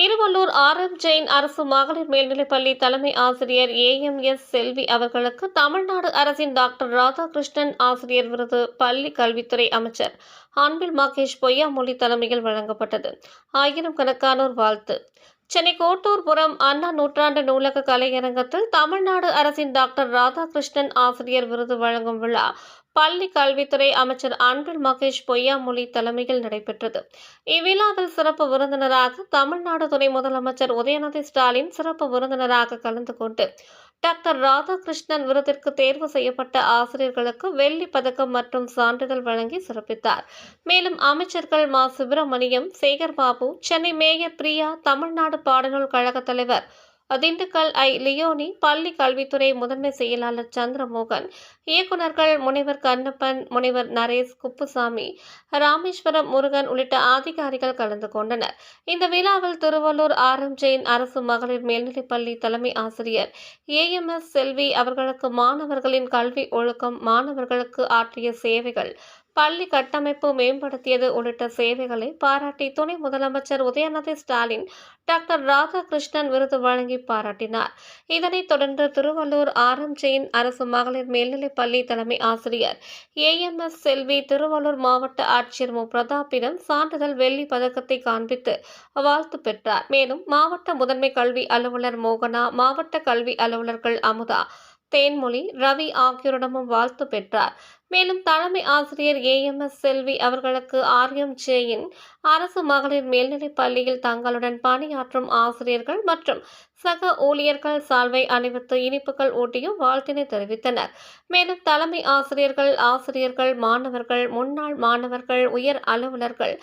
Tiruvallur R M Jain அரசு மகளிர் மேல்நிலைப்பள்ளி தலைமை ஆசிரியர் ஏஎம்எஸ் செல்வி அவர்களுக்கு தமிழ்நாடு அரசின் டாக்டர் ராதாகிருஷ்ணன் ஆசிரியர் விருது பள்ளி கல்வித்துறை அமைச்சர் அன்பில் மகேஷ் பொய்யாமொழி தலைமையில் வழங்கப்பட்டது. ஆயிரம் கணக்கானோர் வாழ்த்து. சென்னை கோட்டூர்புரம் அண்ணா நூற்றாண்டு நூலக கலையரங்கத்தில் தமிழ்நாடு அரசின் டாக்டர் ராதாகிருஷ்ணன் ஆசிரியர் விருது வழங்கும் விழா. பள்ளி கல்வித்துறை அமைச்சர் அன்பில் மகேஷ் பொய்யாமொழி தலைமையில் நடைபெற்றது. இவ்விழாவில் சிறப்பு விருந்தினராக தமிழ்நாடு துணை முதலமைச்சர் உதயநிதி ஸ்டாலின் சிறப்பு விருந்தினராக கலந்து கொண்டு டாக்டர் ராதாகிருஷ்ணன் விருதிற்கு தேர்வு செய்யப்பட்ட ஆசிரியர்களுக்கு வெள்ளி பதக்கம் மற்றும் சான்றிதழ் வழங்கி சிறப்பித்தார். மேலும் அமைச்சர்கள் மா. சுப்பிரமணியம் சேகர் பாபு சென்னை மேயர் பிரியா தமிழ்நாடு பாடநூல் கழக தலைவர் திண்டுக்கல் ஐ. லியோனி பள்ளி கல்வித்துறை முதன்மை செயலாளர் சந்திரமோகன் இயக்குநர்கள் முனைவர் கண்ணப்பன் முனைவர் நரேஷ் குப்புசாமி ராமேஸ்வரம் முருகன் உள்ளிட்ட அதிகாரிகள் கலந்து கொண்டனர். இந்த விழாவில் திருவள்ளூர் ஆர். எம். ஜெயின் அரசு மகளிர் மேல்நிலைப்பள்ளி தலைமை ஆசிரியர் ஏஎம்எஸ் செல்வி அவர்களுக்கு மாணவர்களின் கல்வி ஒழுக்கம் மாணவர்களுக்கு ஆற்றிய சேவைகள் பள்ளி கட்டமைப்பு மேம்படுத்தியது உள்ளிட்ட சேவைகளை பாராட்டி துணை முதலமைச்சர் உதயநிதி ஸ்டாலின் டாக்டர் ராதாகிருஷ்ணன் விருது வழங்கி பாராட்டினார். இதனைத் தொடர்ந்து திருவள்ளூர் ஆரம்ஜெயின் அரசு மகளிர் மேல்நிலைப் பள்ளி தலைமை ஆசிரியர் ஏஎம்எஸ் செல்வி திருவள்ளூர் மாவட்ட ஆட்சியர் மு. பிரதாப்பிடம் சான்றிதழ் வெள்ளி பதக்கத்தை காண்பித்து வாழ்த்து பெற்றார். மேலும் மாவட்ட முதன்மை கல்வி அலுவலர் மோகனா மாவட்ட கல்வி அலுவலர்கள் அமுதா தேன்மொழி ரவி ஆகியோரிடமும் வாழ்த்து பெற்றார். மேலும் தலைமை ஆசிரியர் ஏஎம்எஸ் செல்வி அவர்களுக்கு ஆர்எம் ஜேயின் அரசு மகளிர் மேல்நிலைப் பள்ளியில் தங்களுடன் பணியாற்றும் ஆசிரியர்கள் மற்றும் சக ஊழியர்கள் சால்வை அணிவித்து இனிப்புகள் ஊட்டியும் வாழ்த்தினை தெரிவித்தனர். மேலும் தலைமை ஆசிரியர்கள் ஆசிரியர்கள் மாணவர்கள் முன்னாள் மாணவர்கள் உயர் அலுவலர்கள்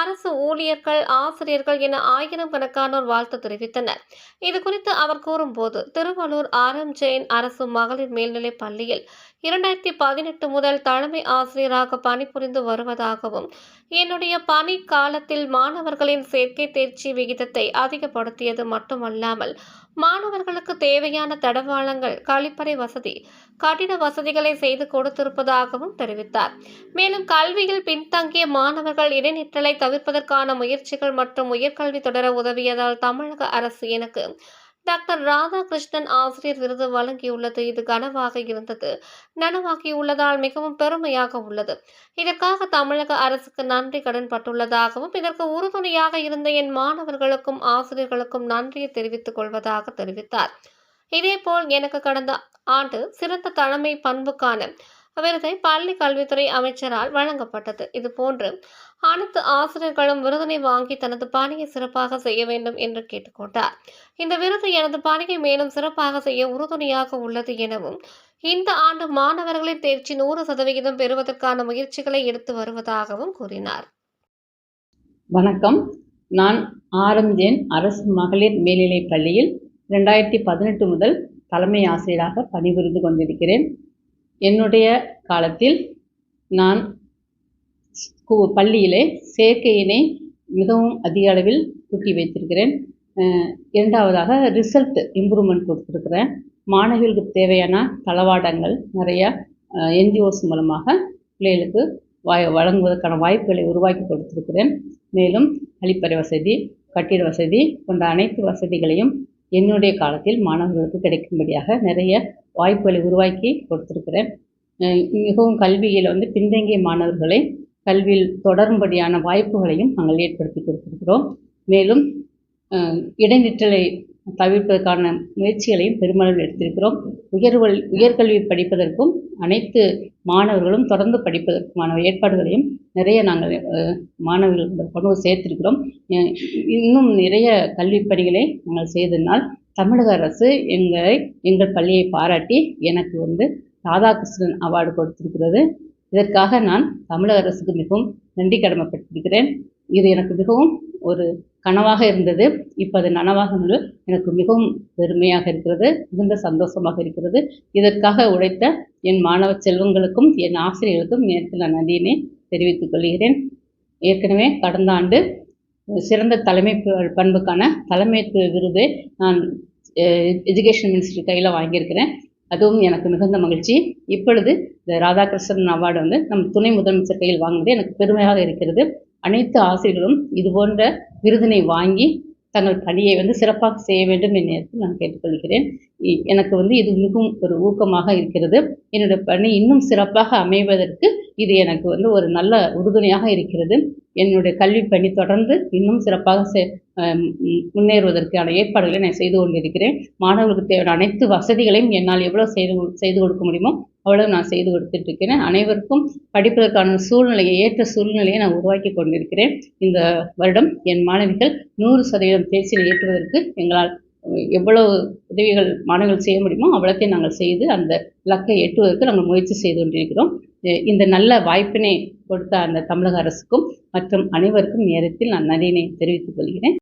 அரசு ஊழியர்கள் ஆசிரியர்கள் என ஆயிரம் கணக்கானோர் வாழ்த்து தெரிவித்தனர். இது குறித்து அவர் கூறும்போது திருவள்ளூர் ஆர் எம் ஜெயின் அரசு மகளிர் மேல்நிலைப் பள்ளியில் இரண்டாயிரத்தி பதினெட்டு முதல் தலைமை ஆசிரியராக பணிபுரிந்து வருவதாகவும் என்னுடைய பணி காலத்தில் மாணவர்களின் சேர்க்கை தேர்ச்சி விகிதத்தை அதிகப்படுத்தியது மட்டுமல்லாமல் மாணவர்களுக்கு தேவையான தடவாளங்கள் கழிப்பறை வசதி கட்டிட வசதிகளை செய்து கொடுத்திருப்பதாகவும் தெரிவித்தார். மேலும் கல்வியில் பின்தங்கிய மாணவர்கள் இடைநிற்றலை தவிர்ப்பதற்கான முயற்சிகள் மற்றும் உயர்கல்வி தொடர உதவியதால் தமிழக அரசு எனக்கு டாக்டர் ராதாகிருஷ்ணன் ஆசிரியர் விருது வழங்கியுள்ளது. இது கனவாக இருந்தது. நனவாகியுள்ளதால் மிகவும் பெருமையாக உள்ளது. இதற்காக தமிழக அரசுக்கு நன்றி கடன் பட்டுள்ளதாகவும் இதற்கு உறுதுணையாக இருந்த என் மாணவர்களுக்கும் ஆசிரியர்களுக்கும் நன்றியை தெரிவித்துக் கொள்வதாக தெரிவித்தார். இதேபோல் எனக்கு கடந்த ஆண்டு சிறந்த தலைமை பண்புக்கான விருதை பள்ளி கல்வித்துறை அமைச்சரால் வழங்கப்பட்டது. இதுபோன்று அனைத்து ஆசிரியர்களும் விருதினை வாங்கி தனது பணியை சிறப்பாக செய்ய வேண்டும் என்று கேட்டுக்கொண்டார். இந்த விருது எனது பணியை மேலும் சிறப்பாக செய்ய உறுதுணையாக உள்ளது எனவும் இந்த ஆண்டு மாணவர்களின் தேர்ச்சி நூறு சதவிகிதம் பெறுவதற்கான முயற்சிகளை எடுத்து வருவதாகவும் கூறினார். வணக்கம். நான் ஆரஞ்சேன் அரசு மகளிர் மேல்நிலைப் பள்ளியில் ரெண்டாயிரத்தி பதினெட்டு முதல் தலைமை ஆசிரியராக பணிபுரிந்து கொண்டிருக்கிறேன். என்னுடைய காலத்தில் நான் ஸ்கூ பள்ளியிலே சேர்க்கையினை மிகவும் அதிக அளவில் கூட்டி வைத்திருக்கிறேன். இரண்டாவதாக ரிசல்ட் இம்ப்ரூவ்மெண்ட் கொடுத்துருக்குறேன். மாணவிகளுக்கு தேவையான தளவாடங்கள் நிறையா என்ஜிஓஸ் மூலமாக பிள்ளைகளுக்கு வாய் வழங்குவதற்கான வாய்ப்புகளை உருவாக்கி கொடுத்துருக்கிறேன். மேலும் கழிப்பறை வசதி கட்டிட வசதி போன்ற அனைத்து வசதிகளையும் என்னுடைய காலத்தில் மாணவர்களுக்கு கிடைக்கும்படியாக நிறைய வாய்ப்புகளை உருவாக்கி கொடுத்துருக்கிறேன். மிகவும் கல்வியில் வந்து பின்தங்கிய மாணவர்களை கல்வியில் தொடரும்படியான வாய்ப்புகளையும் நாங்கள் ஏற்படுத்தி கொடுத்திருக்கிறோம். மேலும் இடைநிற்றலை தவிர்ப்பதற்கான முயற்சிகளையும் பெருமளவில் எடுத்திருக்கிறோம். உயர்வல் உயர்கல்வி படிப்பதற்கும் அனைத்து மாணவர்களும் தொடர்ந்து படிப்பதற்குமான ஏற்பாடுகளையும் நிறைய நாங்கள் மாணவர்கள் கொண்டு சேர்த்திருக்கிறோம். இன்னும் நிறைய கல்வி பணிகளை நாங்கள் செய்ததினால் தமிழக அரசு எங்களை எங்கள் பள்ளியை பாராட்டி எனக்கு வந்து ராதாகிருஷ்ணன் அவார்டு கொடுத்திருக்கிறது. இதற்காக நான் தமிழக அரசுக்கு மிகவும் நன்றி கடமைப்பட்டிருக்கிறேன். இது எனக்கு மிகவும் ஒரு கனவாக இருந்தது. இப்போ அது நனவாக எனக்கு மிகவும் பெருமையாக இருக்கிறது மிகுந்த சந்தோஷமாக இருக்கிறது. இதற்காக உழைத்த என் மாணவ செல்வங்களுக்கும் என் ஆசிரியர்களுக்கும் நேரத்தில் நான் நன்றியினை தெரிவித்துக் கொள்கிறேன். ஏற்கனவே கடந்த ஆண்டு சிறந்த தலைமை ப- பண்புக்கான தலைமைத்துவ விருது நான் எஜுகேஷன் மினிஸ்டர் கையில் வாங்கியிருக்கிறேன். அதுவும் எனக்கு மிகுந்த மகிழ்ச்சி. இப்பொழுது இந்த ராதாகிருஷ்ணன் அவார்டு வந்து நம் துணை முதலமைச்சர் கையில் வாங்குவது எனக்கு பெருமையாக இருக்கிறது. அனைத்து ஆசிரியர்களும் இது போன்ற விருதினை வாங்கி தங்கள் பணியை வந்து சிறப்பாக செய்ய வேண்டும் என் நான் கேட்டுக்கொள்கிறேன். இ- எனக்கு வந்து இது மிகவும் ஒரு ஊக்கமாக இருக்கிறது. என்னுடைய பணி இன்னும் சிறப்பாக அமைவதற்கு இது எனக்கு வந்து ஒரு நல்ல உறுதுணையாக இருக்கிறது. என்னுடைய கல்வி பணி தொடர்ந்து இன்னும் சிறப்பாக செ- முன்னேறுவதற்கான ஏற்பாடுகளை நான் செய்து கொண்டிருக்கிறேன். மாணவர்களுக்கு தேவையான அனைத்து வசதிகளையும் என்னால் எவ்வளோ செய்து செய்து கொடுக்க முடியுமோ அவ்வளவு நான் செய்து கொடுத்துட்டு இருக்கிறேன் அனைவருக்கும் படிப்பதற்கான சூழ்நிலையை ஏற்ற சூழ்நிலையை நான் உருவாக்கி கொண்டிருக்கிறேன். இந்த வருடம் என் மாணவிகள் நூறு சதவீதம் தேர்ச்சியில் ஏற்றுவதற்கு எங்களால் எவ்வளவு உதவிகள் மாணவர்கள் செய்ய முடியுமோ அவ்வளோத்தையும் நாங்கள் செய்து அந்த இலக்கை எட்டுவதற்கு நாங்கள் முயற்சி செய்து கொண்டிருக்கிறோம். இந்த நல்ல வாய்ப்பினை கொடுத்த அந்த தமிழக அரசுக்கும் மற்றும் அனைவருக்கும் நேரத்தில் நான் நன்றியினை தெரிவித்துக் கொள்கிறேன்.